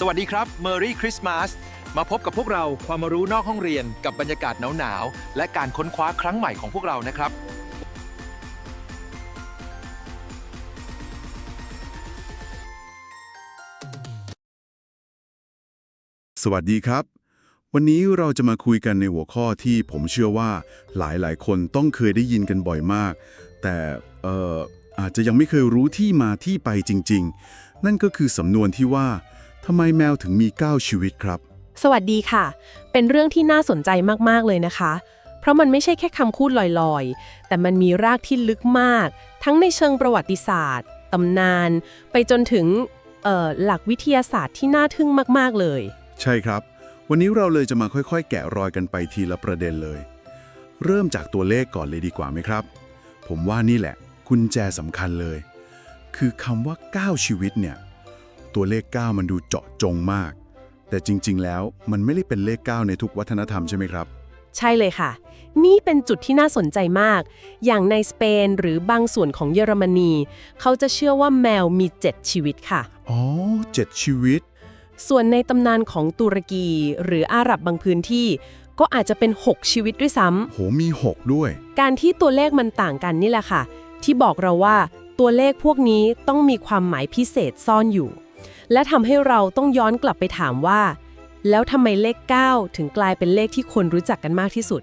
สวัสดีครับ Merry Christmas มาพบกับพวกเราความรู้นอกห้องเรียนกับบรรยากาศหนาวๆ และการค้นคว้าครั้งใหม่ของพวกเรานะครับ สวัสดีครับ วันนี้เราจะมาคุยกันในหัวข้อที่ผมเชื่อว่าหลายๆ คนต้องเคยได้ยินกันบ่อยมาก แต่เอ่ออาจจะยังไม่เคยรู้ที่มาที่ไปจริง ๆ นั่นก็คือสำนวนที่ว่า ทำไมแมวถึงมี 9 ชีวิตครับ สวัสดีค่ะ เป็นเรื่องที่น่าสนใจมาก ๆ เลยนะคะ เพราะมันไม่ใช่แค่คำพูดลอยๆ แต่มันมีรากที่ลึกมาก ทั้งในเชิงประวัติศาสตร์ ตำนาน ไปจนถึงเอ่อหลักวิทยาศาสตร์ที่น่าทึ่งมาก ๆ เลย ใช่ครับ วันนี้เราเลยจะมาค่อยๆ แกะรอยกันไปทีละประเด็นเลย เริ่มจากตัวเลขก่อนเลยดีกว่าไหมครับ ผมว่านี่แหละกุญแจสำคัญเลย คือคำว่า 9 ชีวิตเนี่ย ตัวเลข 9 มันดูเจาะจงมาก แต่จริง ๆ แล้วมันไม่ได้เป็นเลข 9 ในทุกวัฒนธรรมใช่ไหมครับ ใช่เลยค่ะ นี่เป็นจุดที่น่าสนใจมาก อย่างในสเปนหรือบางส่วนของเยอรมนี เขาจะเชื่อว่าแมวมี 7 ชีวิตค่ะ อ๋อเจ็ดชีวิต ส่วนในตำนานของตุรกีหรืออาหรับบางพื้นที่ ก็อาจจะเป็น 6 ชีวิตด้วยซ้ำโหมี 6 ด้วย การที่ตัวเลขมันต่างกันนี่แหละค่ะ ที่บอกเราว่าตัวเลขพวกนี้ต้องมีความหมายพิเศษซ่อนอยู่ และทำให้เราต้องย้อนกลับไปถามว่า แล้วทำไมเลข 9 ถึงกลายเป็นเลขที่คนรู้จักกันมากที่สุด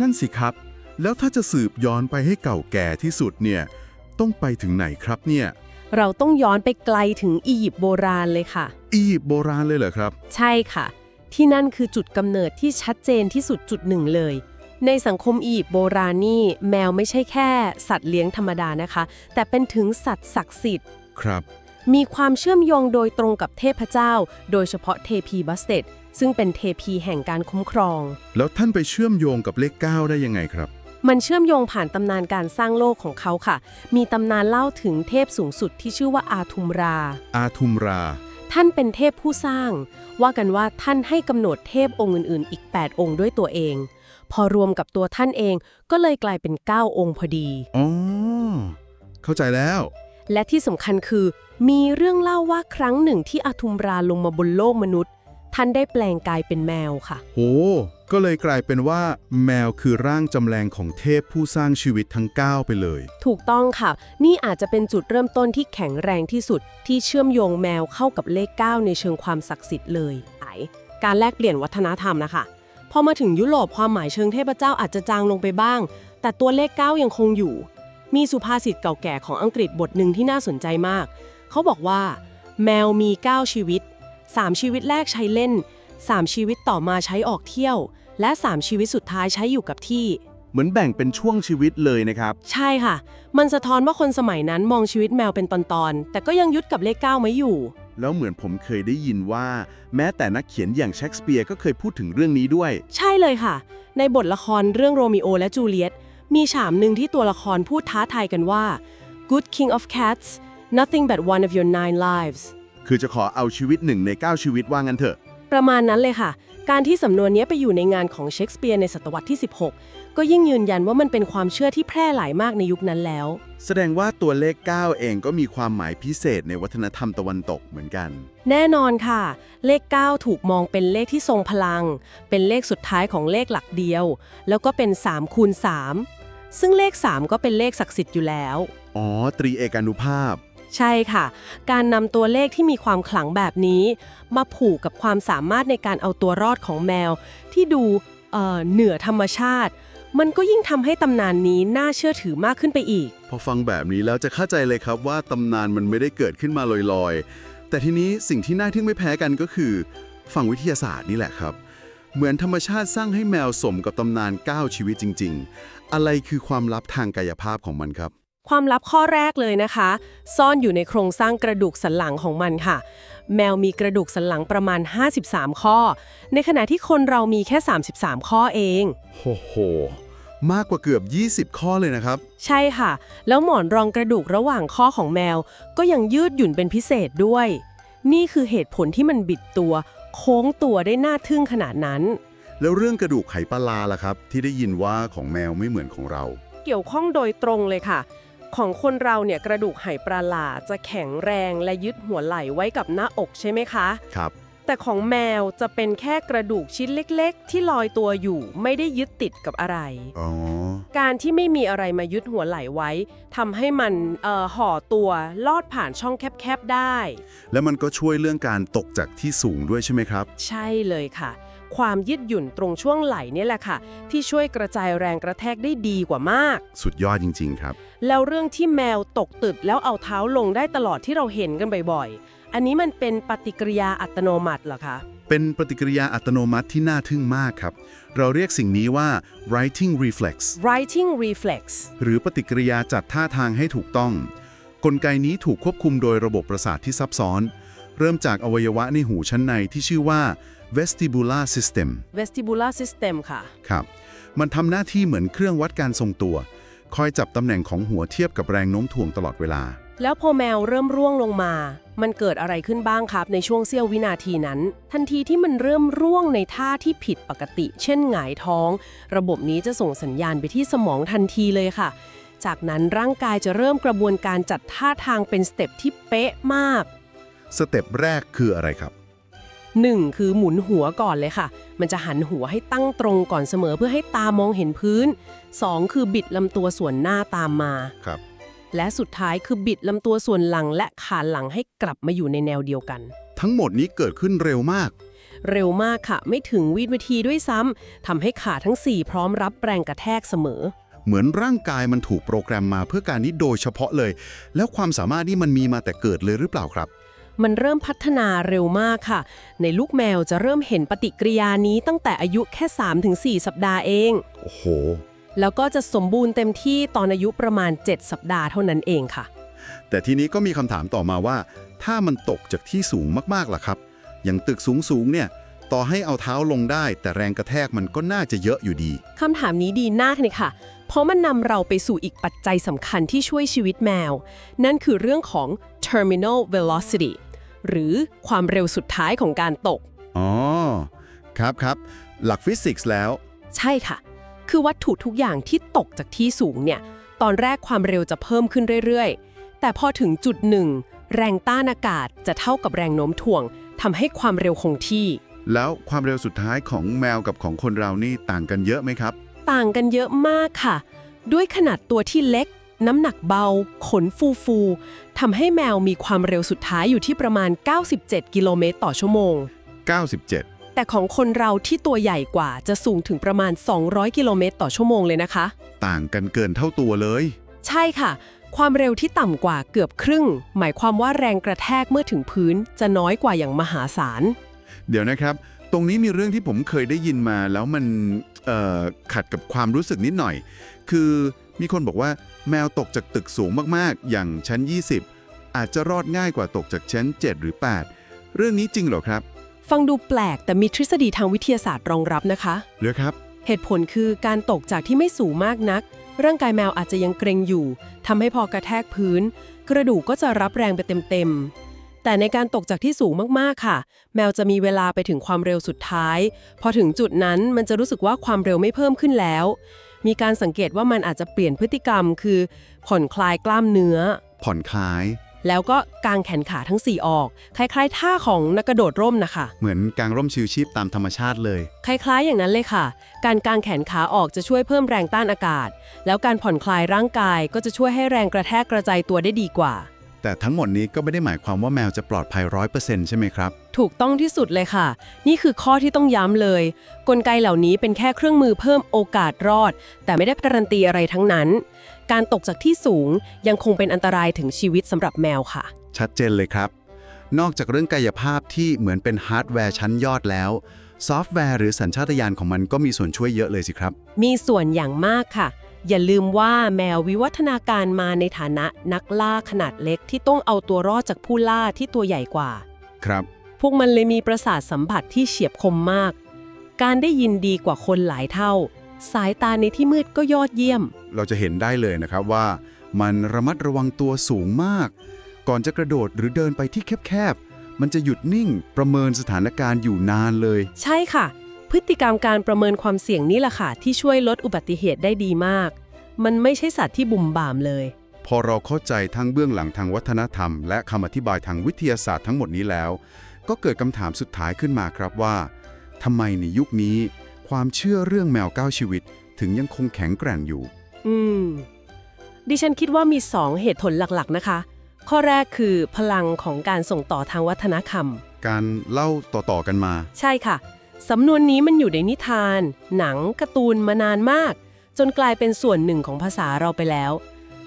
นั่นสิครับ แล้วถ้าจะสืบย้อนไปให้เก่าแก่ที่สุดเนี่ยต้องไปถึงไหนครับเนี่ย เราต้องย้อนไปไกลถึงอียิปต์โบราณเลยค่ะ อียิปต์โบราณเลยเหรอครับ ใช่ค่ะ ที่นั่นคือจุดกำเนิดที่ชัดเจนที่สุดจุดหนึ่งเลย ในสังคมอียิปต์โบราณนี่แมวไม่ใช่แค่ สัตว์เลี้ยงธรรมดานะคะ แต่เป็นถึงสัตว์ศักดิ์สิทธิ์ ครับ มีความเชื่อมโยงโดยตรงกับเทพเจ้า โดยเฉพาะเทพีบัสเตดซึ่งเป็นเทพีแห่งการคุ้มครอง แล้วท่านไปเชื่อมโยงกับเลข 9 ได้ยังไงครับ มันเชื่อมโยงผ่านตำนานการสร้างโลกของเขาค่ะ มีตำนานเล่าถึงเทพสูงสุดที่ชื่อว่าอาทุมรา อาทุมรา ท่านเป็นเทพผู้สร้าง ว่ากันว่าท่านให้กำหนดเทพองค์อื่น ๆ อีก 8 องค์ด้วยตัวเอง พอรวมกับตัวท่านเองก็เลยกลายเป็น 9 องค์พอดี อ๋อ เข้าใจแล้ว และที่สำคัญคือ มีเรื่องเล่าว่าครั้งหนึ่งที่อาทุมราลงมาบนโลกมนุษย์ ท่านได้แปลงกายเป็นแมวค่ะ โห ก็เลยกลายเป็นว่า แมวคือร่างจำแรงของเทพผู้สร้างชีวิตทั้ง 9 ไปเลย ถูกต้องค่ะ นี่อาจจะเป็นจุดเริ่มต้นที่แข็งแรงที่สุด ที่เชื่อมโยงแมวเข้ากับเลข 9 ในเชิงความศักดิ์สิทธิ์เลยไอการแลกเปลี่ยนวัฒนธรรมนะคะพอมาถึงยุโรปความหมายเชิงเทพเจ้าอาจจะจางลงไปบ้าง แต่ตัวเลข 9 ยังคงอยู่ มีสุภาษิตเก่าแก่ของอังกฤษบทหนึ่งที่น่าสนใจมาก เขาบอกว่า แมวมี 9 ชีวิต 3 ชีวิตแรกใช้เล่น 3 ชีวิตต่อมาใช้ออกเที่ยว และ 3 ชีวิตสุดท้ายใช้อยู่กับที่ เหมือนแบ่งเป็นช่วงชีวิตเลยนะครับ ใช่ค่ะ มันสะท้อนว่าคนสมัยนั้นมองชีวิตแมวเป็นตอนๆ แต่ก็ยังยึดกับเลขเก้าไว้อยู่ แล้วเหมือนผมเคยได้ยินว่า แม้แต่นักเขียนอย่างเชคสเปียร์ก็เคยพูดถึงเรื่องนี้ด้วย ใช่เลยค่ะ ในบทละครเรื่องโรมิโอและจูเลียต มีฉากหนึ่งที่ตัวละครพูดท้าทายกันว่า Good King of Cats nothing but one of your nine lives คือจะขอเอาชีวิตหนึ่งใน 9 ชีวิตว่างั้นเถอะ ประมาณนั้นเลยค่ะ การที่สำนวนนี้ไปอยู่ในงานของเชคสเปียร์ในศตวรรษที่ 16 ก็ยิ่งยืนยันว่ามันเป็นความเชื่อที่แพร่หลายมากในยุคนั้นแล้ว แสดงว่าตัวเลข 9 เองก็มีความหมายพิเศษในวัฒนธรรมตะวันตกเหมือนกัน แน่นอนค่ะ เลข 9 ถูกมองเป็นเลขที่ทรงพลัง เป็นเลขสุดท้ายของเลขหลักเดียว แล้วก็เป็น3คูณ3 ซึ่งเลข 3 ก็เป็นเลขศักดิ์สิทธิ์อยู่แล้ว อ๋อ ตรีเอกานุภาพ ใช่ค่ะ การนำตัวเลขที่มีความขลังแบบนี้ มาผูกกับความสามารถในการเอาตัวรอดของแมว ที่ดูเอ่อเหนือธรรมชาติ มันก็ยิ่งทำให้ตำนานนี้น่าเชื่อถือมากขึ้นไปอีก พอฟังแบบนี้แล้วจะเข้าใจเลยครับว่าตำนานมันไม่ได้เกิดขึ้นมาลอยๆ แต่ทีนี้สิ่งที่น่าทึ่งไม่แพ้กันก็คือ ฝั่งวิทยาศาสตร์นี่แหละครับ เหมือนธรรมชาติสร้างให้แมวสมกับตำนาน 9 ชีวิตจริง ๆ อะไรคือความลับทางกายภาพของมันครับ ความลับข้อแรกเลยนะคะ ซ่อนอยู่ในโครงสร้างกระดูกสันหลังของมันค่ะ แมวมีกระดูกสันหลังประมาณ 53 ข้อ ในขณะที่คนเรามีแค่ 33 ข้อเองโหโหมากกว่าเกือบ 20 ข้อเลยนะครับ ใช่ค่ะ แล้วหมอนรองกระดูกระหว่างข้อของแมว ก็ยังยืดหยุ่นเป็นพิเศษด้วย นี่คือเหตุผลที่มันบิดตัว โค้งตัวได้น่าทึ่งขนาดนั้น แล้วเรื่องกระดูกไขปลาลาล่ะครับ ที่ได้ยินว่าของแมวไม่เหมือนของเรา เกี่ยวข้องโดยตรงเลยค่ะ ของคนเราเนี่ยกระดูกไหปลาหลาจะแข็งแรงและยึดหัวไหล่ไว้กับหน้าอกใช่ไหมคะ ครับ แต่ของแมวจะเป็นแค่กระดูกชิ้นเล็ก ๆ ที่ลอยตัวอยู่ไม่ได้ยึดติดกับอะไร อ๋อ การที่ไม่มีอะไรมายึดหัวไหล่ไว้ทำให้มันเอ่อห่อตัวลอดผ่านช่องแคบๆได้ แล้วมันก็ช่วยเรื่องการตกจากที่สูงด้วยใช่ไหมครับ ใช่เลยค่ะ ความยืดหยุ่นตรงช่วงไหล่เนี่ยแหละค่ะ ที่ช่วยกระจายแรงกระแทกได้ดีกว่ามาก สุดยอดจริง ๆ ครับ แล้วเรื่องที่แมวตกตึกแล้วเอาเท้าลงได้ตลอดที่เราเห็นกันบ่อยๆ อันนี้มันเป็นปฏิกิริยาอัตโนมัติเหรอคะ เป็นปฏิกิริยาอัตโนมัติที่น่าทึ่งมากครับ เราเรียกสิ่งนี้ว่า writing reflex writing reflex หรือปฏิกิริยาจัดท่าทางให้ถูกต้อง กลไกนี้ถูกควบคุมโดยระบบประสาทที่ซับซ้อน เริ่มจากอวัยวะในหูชั้นในที่ชื่อว่า vestibular system vestibular system ค่ะ ครับ มันทำหน้าที่เหมือนเครื่องวัดการทรงตัว คอยจับตำแหน่งของหัวเทียบกับแรงโน้มถ่วงตลอดเวลา แล้วพอแมวเริ่มร่วงลงมา มันเกิดอะไรขึ้นบ้างครับ ในช่วงเสี้ยววินาทีนั้น ทันทีที่มันเริ่มร่วงในท่าที่ผิดปกติ เช่นหงายท้อง ระบบนี้จะส่งสัญญาณไปที่สมองทันทีเลยค่ะ จากนั้นร่างกายจะเริ่มกระบวนการจัดท่าทางเป็นสเต็ปที่เป๊ะมาก สเต็ปแรกคืออะไรครับ 1 คือหมุนหัวก่อนเลยค่ะ มันจะหันหัวให้ตั้งตรงก่อนเสมอเพื่อให้ตามองเห็นพื้น 2 คือบิดลำตัวส่วนหน้าตามมา ครับ และสุดท้ายคือบิดลำตัวส่วนหลังและขาหลังให้กลับมาอยู่ในแนวเดียวกัน ทั้งหมดนี้เกิดขึ้นเร็วมาก เร็วมากค่ะ ไม่ถึงวินาทีด้วยซ้ำทำให้ขาทั้ง 4 พร้อมรับแรงกระแทกเสมอ เหมือนร่างกายมันถูกโปรแกรมมาเพื่อการนี้โดยเฉพาะเลย แล้วความสามารถนี่มันมีมาแต่เกิดเลยหรือเปล่าครับ มันเริ่มพัฒนาเร็วมากค่ะ ในลูกแมวจะเริ่มเห็นปฏิกิริยานี้ตั้งแต่อายุแค่ 3-4 สัปดาห์เอง โอ้โห แล้วก็จะสมบูรณ์เต็มที่ตอนอายุประมาณ 7 สัปดาห์เท่านั้นเองค่ะ แต่ทีนี้ก็มีคำถามต่อมาว่า ถ้ามันตกจากที่สูงมากๆล่ะครับ อย่างตึกสูงๆเนี่ยต่อให้เอาเท้าลงได้ แต่แรงกระแทกมันก็น่าจะเยอะอยู่ดี คำถามนี้ดีมากเลยค่ะ เพราะมันนำเราไปสู่อีกปัจจัยสำคัญที่ช่วยชีวิตแมว นั่นคือเรื่องของ terminal velocity หรือความเร็วสุดท้ายของการตก อ๋อ ครับครับ หลักฟิสิกส์แล้ว ใช่ค่ะ คือวัตถุทุกอย่างที่ตกจากที่สูงเนี่ย ตอนแรกความเร็วจะเพิ่มขึ้นเรื่อยๆ แต่พอถึงจุดหนึ่ง แรงต้านอากาศจะเท่ากับแรงโน้มถ่วงทำให้ความเร็วคงที่ แล้วความเร็วสุดท้ายของแมวกับของคนเรานี่ต่างกันเยอะไหมครับ ต่างกันเยอะมากค่ะ ด้วยขนาดตัวที่เล็ก น้ำหนักเบา ขนฟูฟูๆทำให้แมวมีความเร็วสุดท้ายอยู่ที่ประมาณ 97 กิโลเมตรต่อชั่วโมง 97 แต่ของคนเราที่ตัวใหญ่กว่าจะสูงถึงประมาณ 200 กิโลเมตรต่อชั่วโมงเลยนะคะ ต่างกันเกินเท่าตัวเลย ใช่ค่ะ ความเร็วที่ต่ำกว่าเกือบครึ่ง หมายความว่าแรงกระแทกเมื่อถึงพื้นจะน้อยกว่าอย่างมหาศาล เดี๋ยวนะครับ ตรงนี้มีเรื่องที่ผมเคยได้ยินมาแล้วมันเอ่อขัดกับความรู้สึกนิดหน่อย คือ มีคนบอกว่าแมวตกจากตึกสูงมากๆ อย่างชั้น 20 อาจจะรอดง่ายกว่าตกจากชั้น 7 หรือ 8 เรื่องนี้จริงเหรอครับ ฟังดูแปลกแต่มีทฤษฎีทางวิทยาศาสตร์รองรับนะคะหรือครับ เหตุผลคือการตกจากที่ไม่สูงมากนัก ร่างกายแมวอาจจะยังเกรงอยู่ทำให้พอกระแทกพื้น กระดูกก็จะรับแรงไปเต็มๆ แต่ในการตกจากที่สูงมากๆค่ะ แมวจะมีเวลาไปถึงความเร็วสุดท้าย พอถึงจุดนั้นมันจะรู้สึกว่าความเร็วไม่เพิ่มขึ้นแล้ว มีการสังเกตว่ามันอาจจะเปลี่ยนพฤติกรรม คือ ผ่อนคลายกล้ามเนื้อ ผ่อนคลาย แล้วก็กางแขนขาทั้งสี่ออก คล้ายๆ ท่าของนักกระโดดร่มนะคะ เหมือนกางร่มชิวชีพตามธรรมชาติเลย คล้ายๆ อย่างนั้นเลยค่ะ การกางแขนขาออกจะช่วยเพิ่มแรงต้านอากาศ แล้วการผ่อนคลายร่างกายก็จะช่วยให้แรงกระแทกกระจายตัวได้ดีกว่า แต่ทั้งหมดนี้ก็ไม่ได้หมายความว่าแมวจะปลอดภัยร้อยเปอร์เซ็นต์ใช่ไหมครับ ถูกต้องที่สุดเลยค่ะ นี่คือข้อที่ต้องย้ำเลย กลไกเหล่านี้เป็นแค่เครื่องมือเพิ่มโอกาสรอด แต่ไม่ได้การันตีอะไรทั้งนั้น การตกจากที่สูงยังคงเป็นอันตรายถึงชีวิตสำหรับแมวค่ะ ชัดเจนเลยครับ นอกจากเรื่องกายภาพที่เหมือนเป็นฮาร์ดแวร์ชั้นยอดแล้วซอฟต์แวร์หรือสัญชาตญาณของมันก็มีส่วนช่วยเยอะเลยสิครับ มีส่วนอย่างมากค่ะ อย่าลืมว่าแมววิวัฒนาการมาในฐานะนักล่าขนาดเล็กที่ต้องเอาตัวรอดจากผู้ล่าที่ตัวใหญ่กว่า ครับ พวกมันเลยมีประสาทสัมผัสที่เฉียบคมมาก การได้ยินดีกว่าคนหลายเท่า สายตาในที่มืดก็ยอดเยี่ยม เราจะเห็นได้เลยนะครับว่า มันระมัดระวังตัวสูงมาก ก่อนจะกระโดดหรือเดินไปที่แคบๆมันจะหยุดนิ่งประเมินสถานการณ์อยู่นานเลย ใช่ค่ะ พฤติกรรมการประเมินความเสี่ยงนี่แหละค่ะที่ช่วยลดอุบัติเหตุได้ดีมาก มันไม่ใช่สัตว์ที่บุ่มบ่ามเลย พอเราเข้าใจทั้งเบื้องหลังทางวัฒนธรรม และคำอธิบายทางวิทยาศาสตร์ทั้งหมดนี้แล้ว ก็เกิดคำถามสุดท้ายขึ้นมาครับว่าทำไมในยุคนี้ ความเชื่อเรื่องแมวเก้าชีวิต ถึงยังคงแข็งแกร่งอยู่ อืม ดิฉันคิดว่ามี 2 เหตุผลหลักๆนะคะ ข้อแรกคือพลังของการส่งต่อทางวัฒนธรรม การเล่าต่อๆกันมา ใช่ค่ะ สำนวนนี้มันอยู่ในนิทาน หนังการ์ตูนมานานมาก จนกลายเป็นส่วนหนึ่งของภาษาเราไปแล้ว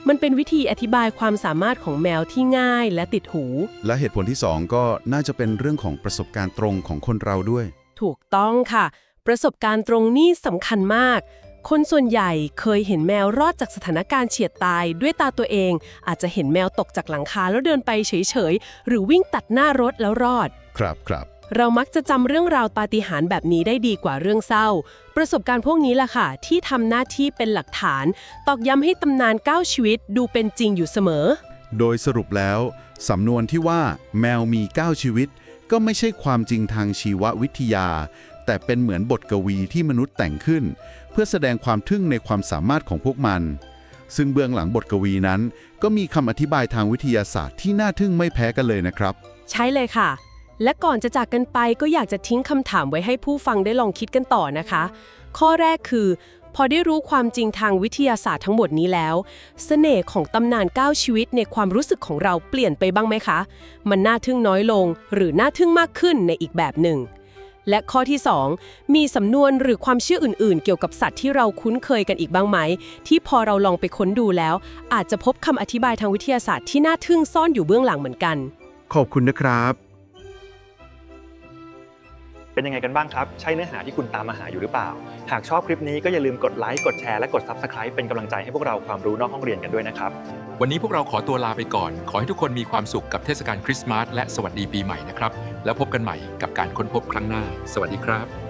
มันเป็นวิธีอธิบายความสามารถของแมวที่ง่ายและติดหู และเหตุผลที่สองก็น่าจะเป็นเรื่องของประสบการณ์ตรงของคนเราด้วย ถูกต้องค่ะ ประสบการณ์ตรงนี้สำคัญมาก คนส่วนใหญ่เคยเห็นแมวรอดจากสถานการณ์เฉียดตายด้วยตาตัวเอง อาจจะเห็นแมวตกจากหลังคาแล้วเดินไปเฉยๆหรือวิ่งตัดหน้ารถแล้วรอด ครับครับ เรามักจะจำเรื่องราวปาฏิหาริย์แบบนี้ได้ดีกว่าเรื่องเศร้า ประสบการณ์พวกนี้แหละค่ะ ที่ทำหน้าที่เป็นหลักฐาน ตอกย้ำให้ตำนานก้าวชีวิตดูเป็นจริงอยู่เสมอ โดยสรุปแล้ว สำนวนที่ว่า แมวมี 9 ชีวิต ก็ไม่ใช่ความจริงทางชีววิทยา แต่เป็นเหมือนบทกวีที่มนุษย์แต่งขึ้น เพื่อแสดงความทึ่งในความสามารถของพวกมัน ซึ่งเบื้องหลังบทกวีนั้น ก็มีคำอธิบายทางวิทยาศาสตร์ที่น่าทึ่งไม่แพ้กันเลยนะครับ ใช่เลยค่ะ และก่อนจะจากกันไปก็อยากจะทิ้งคำถามไว้ให้ผู้ฟังได้ลองคิดกันต่อนะคะ ข้อแรกคือ พอได้รู้ความจริงทางวิทยาศาสตร์ทั้งหมดนี้แล้วเสน่ห์ของตำนานก้าวชีวิตในความรู้สึกของเราเปลี่ยนไปบ้างไหมคะ มันน่าทึ่งน้อยลง หรือน่าทึ่งมากขึ้นในอีกแบบหนึ่ง และข้อที่ 2 มีสำนวนหรือความเชื่ออื่น ๆ เกี่ยวกับสัตว์ที่เราคุ้นเคยกันอีกบ้างไหม ที่พอเราลองไปค้นดูแล้ว อาจจะพบคำอธิบายทางวิทยาศาสตร์ที่น่าทึ่งซ่อนอยู่เบื้องหลังเหมือนกัน ขอบคุณนะครับ เป็นยังไงกันบ้างครับ ใช่เนื้อหาที่คุณตามมาหาอยู่หรือเปล่า หากชอบคลิปนี้ก็อย่าลืมกดไลค์กดแชร์และกด Subscribe เป็นกำลังใจให้พวกเราความรู้นอกห้องเรียนกันด้วยนะครับ วันนี้พวกเราขอตัวลาไปก่อน ขอให้ทุกคนมีความสุขกับเทศกาลคริสต์มาสและสวัสดีปีใหม่นะครับ แล้วพบกันใหม่กับการค้นพบครั้งหน้า สวัสดีครับ